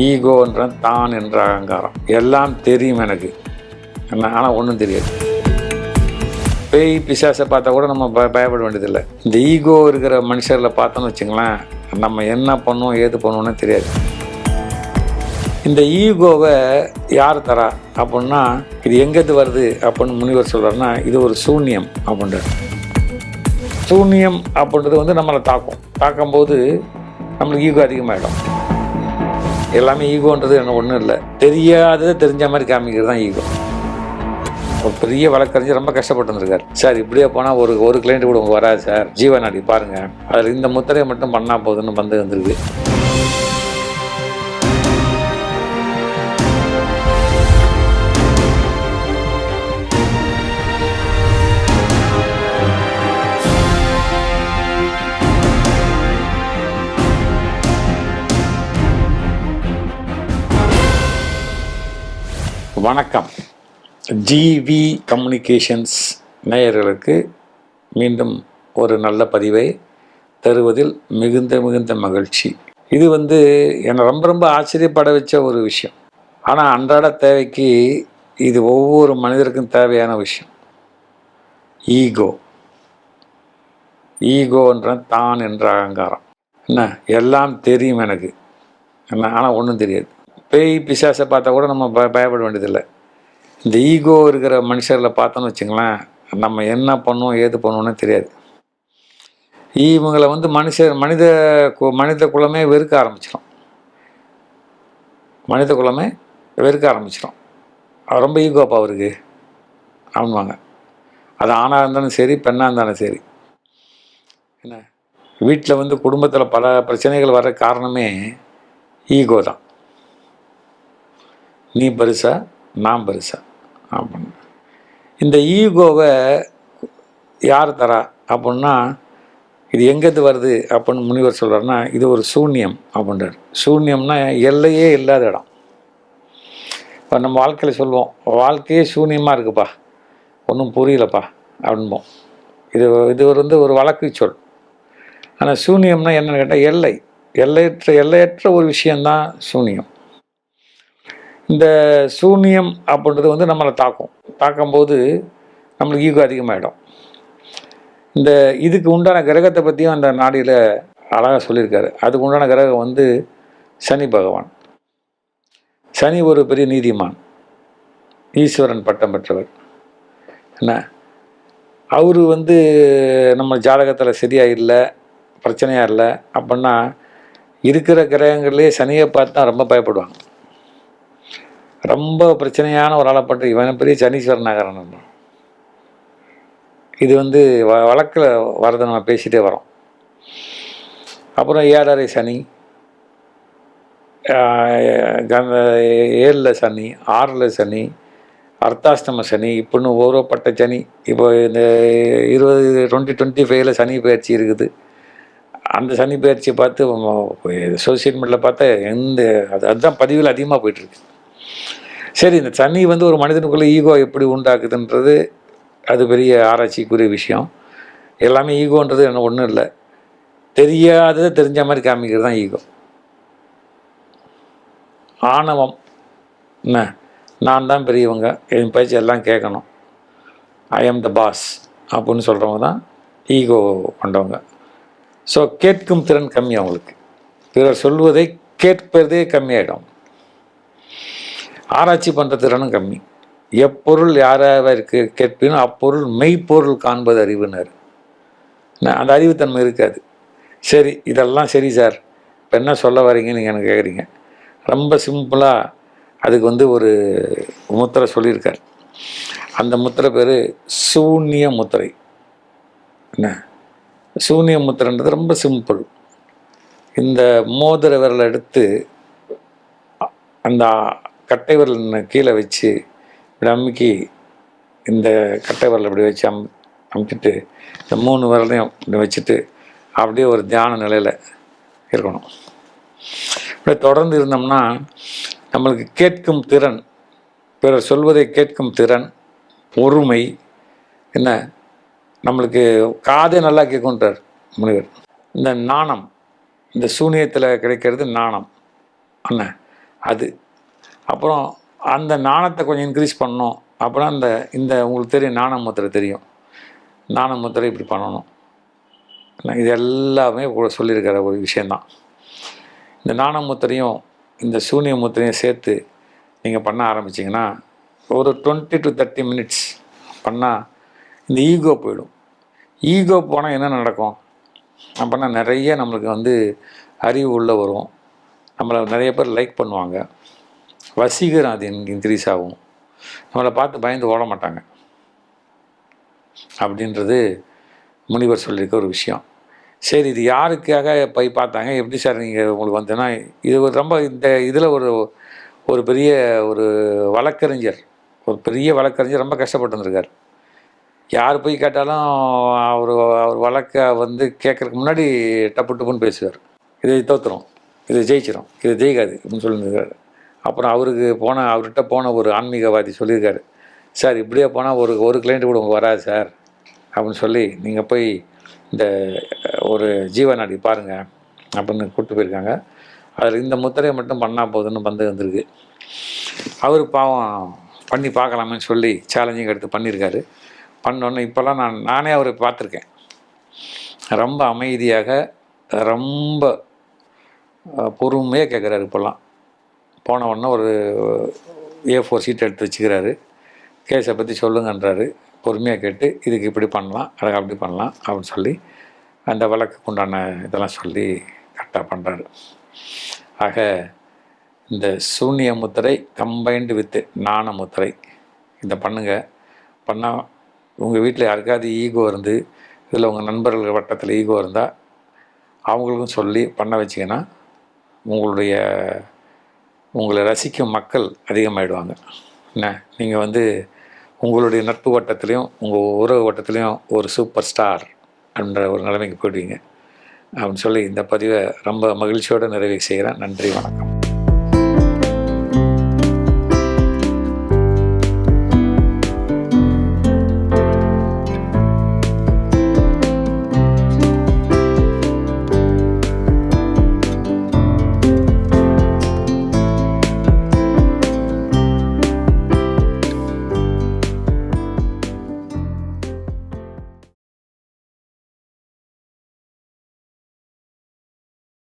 ஈகோன்ற தான் என்ற அகங்காரம். எல்லாம் தெரியும் எனக்கு. ஆனால் ஒன்றும் தெரியாது. பேய் பிசாசை பார்த்தா கூட நம்ம பய பயப்பட வேண்டியதில்லை. இந்த ஈகோ இருக்கிற மனுஷரில் பார்த்தோன்னு வச்சுங்களேன் நம்ம என்ன பண்ணுவோம் ஏது பண்ணுவோம்னு தெரியாது. இந்த ஈகோவை யார் தரா அப்படின்னா இது எங்கேருந்து வருது அப்படின்னு முனிவர் சொல்கிறாருன்னா இது ஒரு சூன்யம் அப்படின்றார். சூன்யம் அப்படின்றது வந்து நம்மளை தாக்கும். தாக்கும்போது நம்மளுக்கு ஈகோ அதிகமாகிடும் எல்லாமே ஈகோன்றது என்ன ஒன்றும் இல்லை. தெரியாததை தெரிஞ்ச மாதிரி காமிக்கிறது தான் ஈகோ. ஒரு பெரிய வழக்கறிஞர் ரொம்ப கஷ்டப்பட்டு இருந்திருக்காரு சார் இப்படியே போனால் ஒரு ஒரு கிளைண்ட் கூட உங்க வராது சார். ஜீவநாடி பாருங்கள் அதில் இந்த முத்திரையை மட்டும் பண்ணால் போதுன்னு வந்து வந்திருக்கு. வணக்கம். ஜிவி கம்யூனிகேஷன்ஸ் நேயர்களுக்கு மீண்டும் ஒரு நல்ல பதிவை தருவதில் மிகுந்த மிகுந்த மகிழ்ச்சி. இது வந்து என்னை ரொம்ப ரொம்ப ஆச்சரியப்பட வச்ச ஒரு விஷயம். ஆனால் அன்றாட தேவைக்கு இது ஒவ்வொரு மனிதருக்கும் தேவையான விஷயம். ஈகோ ஈகோன்ற தான் என்ற அகங்காரம். என்ன? எல்லாம் தெரியும் எனக்கு. என்ன? ஆனால் ஒன்றும் தெரியாது. பேய் பிசாசை பார்த்தா கூட நம்ம பய பயப்பட வேண்டியதில்லை. இந்த ஈகோ இருக்கிற மனுஷர்களை பார்த்தோன்னு வச்சுங்களேன் நம்ம என்ன பண்ணுவோம் ஏது பண்ணுவோம்னு தெரியாது. இவங்களை வந்து மனுஷர் மனித கு- மனித குலமே வெறுக்க ஆரம்பிச்சிடும் மனித குலமே வெறுக்க ஆரம்பிச்சிடும் ரொம்ப ஈகோப்பா அவருக்கு ஆமாங்க அது ஆணாக இருந்தாலும் சரி பெண்ணாக இருந்தாலும் சரி. என்ன? வீட்டில் வந்து குடும்பத்தில் பல பிரச்சனைகள் வர காரணமே ஈகோ தான். நீ பெருசா நான் பெருசா. அப்படின்னு இந்த ஈகோவை யார் தரா அப்படின்னா இது எங்கேருந்து வருது அப்படின்னு முனிவர் சொல்கிறாருன்னா இது ஒரு சூன்யம் அப்படின்றார். சூன்யம்னா எல்லையே இல்லாத இடம். இப்போ நம்ம வாழ்க்கையில் சொல்லுவோம் வாழ்க்கையே சூன்யமாக இருக்குப்பா. ஒன்றும் புரியலப்பா அப்படின்போம். இது இது வந்து ஒரு வழக்கு சொல். ஆனால் சூன்யம்னா என்னென்னு கேட்டால் எல்லை. எல்லையற்ற எல்லையற்ற ஒரு விஷயந்தான் சூன்யம். இந்த சூன்யம் அப்படின்றது வந்து நம்மளை தாக்கும். தாக்கும்போது நம்மளுக்கு ஈகோ அதிகமாகிடும் இந்த இதுக்கு உண்டான கிரகத்தை பற்றியும் அந்த நாடியில் அழகாக சொல்லியிருக்காரு. அதுக்கு உண்டான கிரகம் வந்து சனி பகவான். சனி ஒரு பெரிய நீதிமான். ஈஸ்வரன் பட்டம் பெற்றவர். என்ன? அவர் வந்து நம்ம ஜாதகத்தில் சரியாக இல்லை பிரச்சனையாக இல்லை அப்படின்னா இருக்கிற கிரகங்கள்லேயே சனியை பார்த்து தான் ரொம்ப பயப்படுவாங்க. ரொம்ப பிரச்சனையான ஒரு ஆளை பட்டு இவன் பெரிய சனீஸ்வரன் நகரன் இது வந்து வ வழக்கில் வரதை நம்ம பேசிகிட்டே வரோம். அப்புறம் ஏழரை சனி கந்த ஏழில் சனி ஆறில் சனி அர்த்தாஷ்டம சனி இப்போன்னு ஓரப்பட்ட சனி இப்போ இந்த இருபது டுவெண்ட்டி டுவெண்ட்டி ஃபைவ்ல சனி பயிற்சி இருக்குது. அந்த சனி பயிற்சியை பார்த்து சோசியல் மீடியாவில் பார்த்தா எந்த அது அதுதான் பதிவில் அதிகமாக போயிட்டுருக்கு சரி இந்த தண்ணி வந்து ஒரு மனிதனுக்குள்ளே ஈகோ எப்படி உண்டாக்குதுன்றது அது பெரிய ஆராய்ச்சிக்குரிய விஷயம். எல்லாமே ஈகோன்றது என்ன ஒன்றும் இல்லை. தெரியாததை தெரிஞ்ச மாதிரி காமிக்கிறது தான் ஈகோ. ஆணவம். என்ன? நான் தான் பெரியவங்க என் பேச்சு எல்லாம் கேட்கணும். ஐ ஆம் த பாஸ் அப்படின்னு சொல்கிறவங்க தான் ஈகோ கொண்டவங்க. ஸோ கேட்கும் திறன் கம்மி அவங்களுக்கு. பிறர் சொல்வதை கேட்பதே கம்மியாயிடும். ஆராய்ச்சி பண்ணுற திறனும் கம்மி. எப்பொருள் யாராவிற்கு கேட்பினோ அப்பொருள் மெய்ப்பொருள் காண்பது அறிவுனர். என்ன, அந்த அறிவுத்தன்மை இருக்காது. சரி இதெல்லாம் சரி சார். இப்போ என்ன சொல்ல வரீங்கன்னு நீங்கள் எனக்கு கேட்குறீங்க ரொம்ப சிம்பிளாக அதுக்கு வந்து ஒரு முத்திரை சொல்லியிருக்கார். அந்த முத்திரை பேர் சூன்ய முத்திரை. என்ன? சூன்ய முத்திரைன்றது ரொம்ப சிம்பிள். இந்த மோதிர விரலை எடுத்து அந்த கட்டை விரல் கீழே வச்சு இப்படி அமுக்கி இந்த கட்டை விரல் இப்படி வச்சு அம் அமுக்கிட்டு இந்த மூணு விரலையும் இப்படி வச்சுட்டு அப்படியே ஒரு தியான நிலையில் இருக்கணும். இப்படி தொடர்ந்து இருந்தோம்னா நம்மளுக்கு கேட்கும் திறன் பிறர் சொல்வதை கேட்கும் திறன் பொறுமை என்ன? நம்மளுக்கு காதே நல்லா கேட்குன்றார் முனிவர். இந்த நாணம் இந்த சூனியத்தில் கிடைக்கிறது நாணம். அண்ணன் அது அப்புறம் அந்த நாணத்தை கொஞ்சம் இன்க்ரீஸ் பண்ணணும். அப்புறம் அந்த இந்த உங்களுக்கு தெரியும் நாண முத்திரை தெரியும். நாண முத்திரை இப்படி பண்ணணும். நான் இது எல்லாமே சொல்லியிருக்கிற ஒரு விஷயந்தான். இந்த நாண முத்திரையும் இந்த சூனிய முத்திரையும் சேர்த்து நீங்கள் பண்ண ஆரம்பிச்சிங்கன்னா ஒரு டுவெண்ட்டி டு தேர்ட்டி மினிட்ஸ் பண்ணால் இந்த ஈகோ போயிடும். ஈகோ போனால் என்ன நடக்கும்? அப்படின்னா நிறைய நம்மளுக்கு வந்து அறிவு உள்ளே வரும். நம்மளை நிறைய பேர் லைக் பண்ணுவாங்க. வசீகரம் அது இன்க்ரீஸ் ஆகும். நம்மளை பார்த்து பயந்து ஓட மாட்டாங்க. அப்படின்றது முனிவர் சொல்லியிருக்க ஒரு விஷயம். சரி இது யாருக்காக போய் பார்த்தாங்க? எப்படி சார் நீங்கள் உங்களுக்கு வந்தேன்னா இது ஒரு ரொம்ப இந்த இதில் ஒரு ஒரு பெரிய ஒரு வழக்கறிஞர். ஒரு பெரிய வழக்கறிஞர் ரொம்ப கஷ்டப்பட்டு வந்திருக்கார். யார் போய் கேட்டாலும் அவர் அவர் வழக்கை வந்து கேட்குறதுக்கு முன்னாடி டப்பு டப்புன்னு பேசுவார். இதை தோத்துறோம் இதை ஜெயிச்சிடும் இது ஜெயிக்காது அப்படின்னு சொல்லியிருக்காரு. அப்புறம் அவருக்கு போன அவர்கிட்ட போன ஒரு ஆன்மீகவாதி சொல்லியிருக்காரு. சார் இப்படியே போனால் ஒரு ஒரு கிளைண்ட் கூட உங்களுக்கு வராது சார். அப்படின்னு சொல்லி நீங்கள் போய் இந்த ஒரு ஜீவநாடி பாருங்கள் அப்படின்னு கூப்பிட்டு போயிருக்காங்க. அதில் இந்த முத்திரையை மட்டும் பண்ணால் போதுன்னு வந்து வந்திருக்கு. அவர் பாவம் பண்ணி பார்க்கலாமேன்னு சொல்லி சேலஞ்சிங் எடுத்து பண்ணியிருக்காரு. பண்ணோன்னே இப்போல்லாம் நான் நானே அவரை பார்த்துருக்கேன். ரொம்ப அமைதியாக ரொம்ப பொறுமையாக கேட்குறாரு இப்போல்லாம். போன உடனே ஒரு ஏ ஃபோர் சீட் எடுத்து வச்சுக்கிறாரு. கேஸை பற்றி சொல்லுங்கன்றாரு. பொறுமையாக கேட்டு இதுக்கு இப்படி பண்ணலாம் அழகாக அப்படி பண்ணலாம் அப்படின்னு சொல்லி அந்த வழக்குக்கு உண்டான இதெல்லாம் சொல்லி கரெக்டாக பண்ணுறாரு ஆக இந்த சூன்ய முத்திரை கம்பைன்டு வித்து நாண முத்திரை இதை பண்ணுங்கள் பண்ணால் உங்கள் வீட்டில் யாருக்காவது ஈகோ இருந்து இதில் உங்கள் நண்பர்கள் வட்டத்தில் ஈகோ இருந்தால் அவங்களுக்கும் சொல்லி பண்ண வச்சிங்கன்னா உங்களுடைய உங்களை ரசிக்கும் மக்கள் அதிகமாகிடுவாங்க என்ன? நீங்கள் வந்து உங்களுடைய நட்பு வட்டத்துலேயும் உங்கள் உறவு வட்டத்துலேயும் ஒரு சூப்பர் ஸ்டார் அப்படின்ற ஒரு நிலைமைக்கு போயிடுவீங்க. அப்படின்னு சொல்லி இந்த பதிவை ரொம்ப மகிழ்ச்சியோடு நிறைவு செய்கிறேன். நன்றி வணக்கம்.